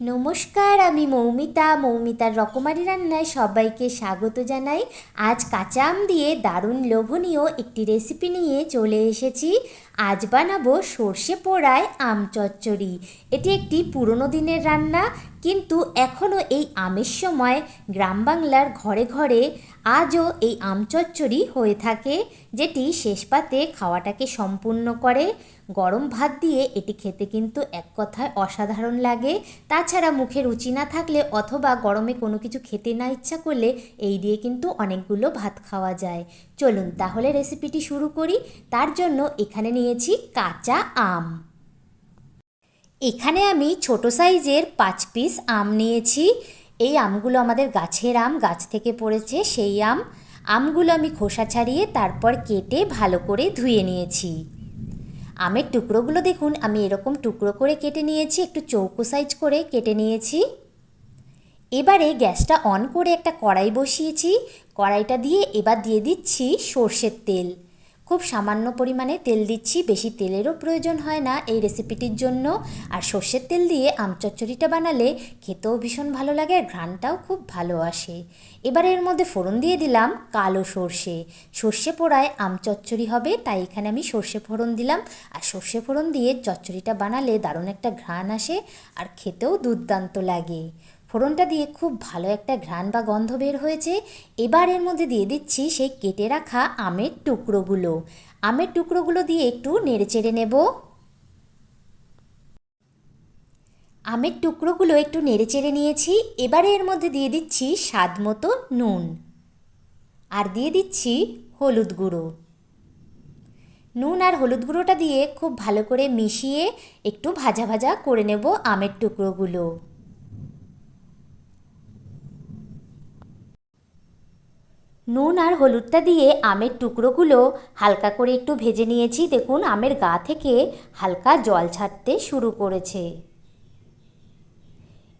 নমস্কার, আমি মৌমিতা। মৌমিতার রকমারি রান্নায় সবাইকে স্বাগত জানাই। আজ কাঁচা আম দিয়ে দারুণ লোভনীয় একটি রেসিপি নিয়ে চলে এসেছি। আজ বানাবো সর্ষে পোড়ায় আম চচ্চড়ি। এটি একটি পুরনো দিনের রান্না। কিন্তু এখনও এই আমের সময় গ্রাম বাংলার ঘরে ঘরে আজও এই আম চচ্চড়ি হয়ে থাকে, যেটি শেষ পাতে খাওয়াটাকে সম্পূর্ণ করে। গরম ভাত দিয়ে এটি খেতে কিন্তু এক কথায় অসাধারণ লাগে। তাছাড়া মুখে রুচি না থাকলে অথবা গরমে কোনো কিছু খেতে না ইচ্ছা করলে এই দিয়ে কিন্তু অনেকগুলো ভাত খাওয়া যায়। চলুন তাহলে রেসিপিটি শুরু করি। তার জন্য এখানে নিয়েছি কাঁচা আম। এখানে আমি ছোট সাইজের পাঁচ পিস আম নিয়েছি। এই আমগুলো আমাদের গাছের আম, গাছ থেকে পড়েছে সেই আম। আমগুলো আমি খোসা ছাড়িয়ে তারপর কেটে ভালো করে ধুয়ে নিয়েছি। আমের টুকরোগুলো দেখুন, আমি এরকম টুকরো করে কেটে নিয়েছি, একটু চৌকো সাইজ করে কেটে নিয়েছি। এবারে গ্যাসটা অন করে একটা কড়াই বসিয়েছি। কড়াইটা দিয়ে এবার দিয়ে দিচ্ছি সর্ষের তেল। খুব সামান্য পরিমাণে তেল দিচ্ছি, বেশি তেলেরও প্রয়োজন হয় না এই রেসিপিটির জন্য। আর সর্ষের তেল দিয়ে আম চচ্চড়িটা বানালে খেতেও ভীষণ ভালো লাগে আর ঘ্রাণটাও খুব ভালো আসে। এবারে এর মধ্যে ফোড়ন দিয়ে দিলাম কালো সর্ষে। সর্ষে পোড়ায় আম চচ্চড়ি হবে, তাই এখানে আমি সর্ষে ফোড়ন দিলাম। আর সর্ষে ফোড়ন দিয়ে চচ্চড়িটা বানালে দারুণ একটা ঘ্রাণ আসে আর খেতেও দুর্দান্ত লাগে। ফোড়নটা দিয়ে খুব ভালো একটা ঘ্রাণ বা গন্ধ বের হয়েছে। এবার এর মধ্যে দিয়ে দিচ্ছি সেই কেটে রাখা আমের টুকরোগুলো। আমের টুকরোগুলো দিয়ে একটু নেড়েচেড়ে নেব। আমের টুকরোগুলো একটু নেড়েচেড়ে নিয়েছি। এবারে এর মধ্যে দিয়ে দিচ্ছি স্বাদ মতো নুন। আর দিয়ে দিচ্ছি হলুদ গুঁড়ো। নুন আর হলুদ গুঁড়োটা দিয়ে খুব ভালো করে মিশিয়ে একটু ভাজা ভাজা করে নেব আমের টুকরোগুলো। নুন আর হলুদটা দিয়ে আমের টুকরোগুলো হালকা করে একটু ভেজে নিয়েছি। দেখুন, আমের গা থেকে হালকা জল ছাড়তে শুরু করেছে।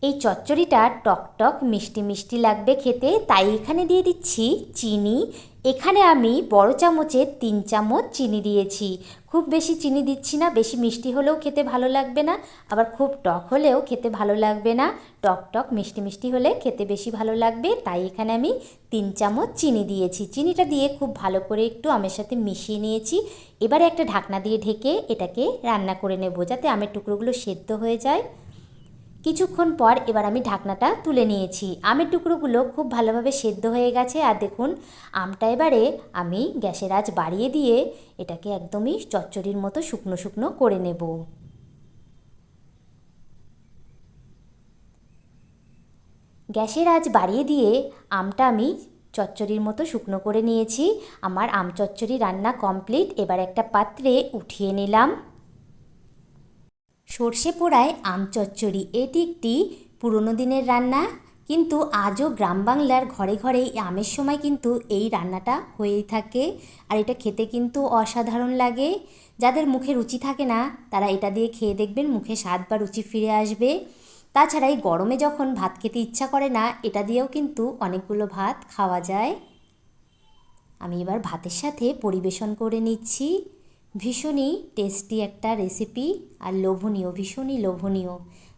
এই চচ্চড়িটা টক টক মিষ্টি মিষ্টি লাগবে খেতে। তাই এখানে দিয়ে দিচ্ছি চিনি এখানে আমি বড় চামচের তিন চামচ চিনি দিয়েছি। খুব বেশি চিনি দিচ্ছি না, বেশি মিষ্টি হলেও খেতে ভালো লাগবে না, আবার খুব টক হলেও খেতে ভালো লাগবে না। টক টক, মিষ্টি মিষ্টি হলে খেতে বেশি ভালো লাগবে, তাই এখানে আমি তিন চামচ চিনি দিয়েছি। চিনিটা দিয়ে খুব ভালো করে একটু আমের সাথে মিশিয়ে নিয়েছি। এবারে একটা ঢাকনা দিয়ে ঢেকে এটাকে রান্না করে নেব, যাতে আমের টুকরোগুলো সেদ্ধ হয়ে যায়। কিছুক্ষণ পর এবার আমি ঢাকনাটা তুলে নিয়েছি। আমের টুকরোগুলো খুব ভালোভাবে সেদ্ধ হয়ে গেছে আর দেখুন, আমটা এবারে আমি গ্যাসের আঁচ বাড়িয়ে দিয়ে এটাকে একদমই চচ্চড়ির মতো শুকনো শুকনো করে নেব। গ্যাসের আঁচ বাড়িয়ে দিয়ে আমটা আমি চচ্চড়ির মতো শুকনো করে নিয়েছি। আমার আম চচ্চড়ি রান্না কমপ্লিট। এবার একটা পাত্রে উঠিয়ে নিলাম। সর্ষে পোড়ায় আম চচ্চড়ি, এটি একটি পুরনো দিনের রান্না, কিন্তু আজও গ্রাম বাংলার ঘরে ঘরে আমের সময় কিন্তু এই রান্নাটা হয়েই থাকে। আর এটা খেতে কিন্তু অসাধারণ লাগে। যাদের মুখে রুচি থাকে না, তারা এটা দিয়ে খেয়ে দেখবেন, মুখে স্বাদ বা রুচি ফিরে আসবে। তাছাড়া এই গরমে যখন ভাত খেতে ইচ্ছা করে না, এটা দিয়েও কিন্তু অনেকগুলো ভাত খাওয়া যায়। আমি এবার ভাতের সাথে পরিবেশন করে নিচ্ছি। ভীষণই টেস্টি একটা রেসিপি আর লোভনীয়, ভীষণই লোভনীয়।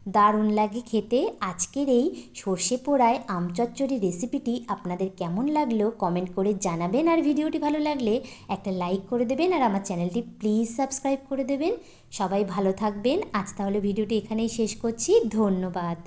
দারুণ লাগে খেতে। আজকের এই সর্ষে পোড়ায় আম চচ্চড়ি রেসিপিটি আপনাদের কেমন লাগল কমেন্ট করে জানাবেন। আর ভিডিওটি ভালো লাগলে একটা লাইক করে দেবেন আর আমার চ্যানেলটি প্লিজ সাবস্ক্রাইব করে দেবেন। সবাই ভালো থাকবেন। আজ তাহলে ভিডিওটি এখানেই শেষ করছি। ধন্যবাদ।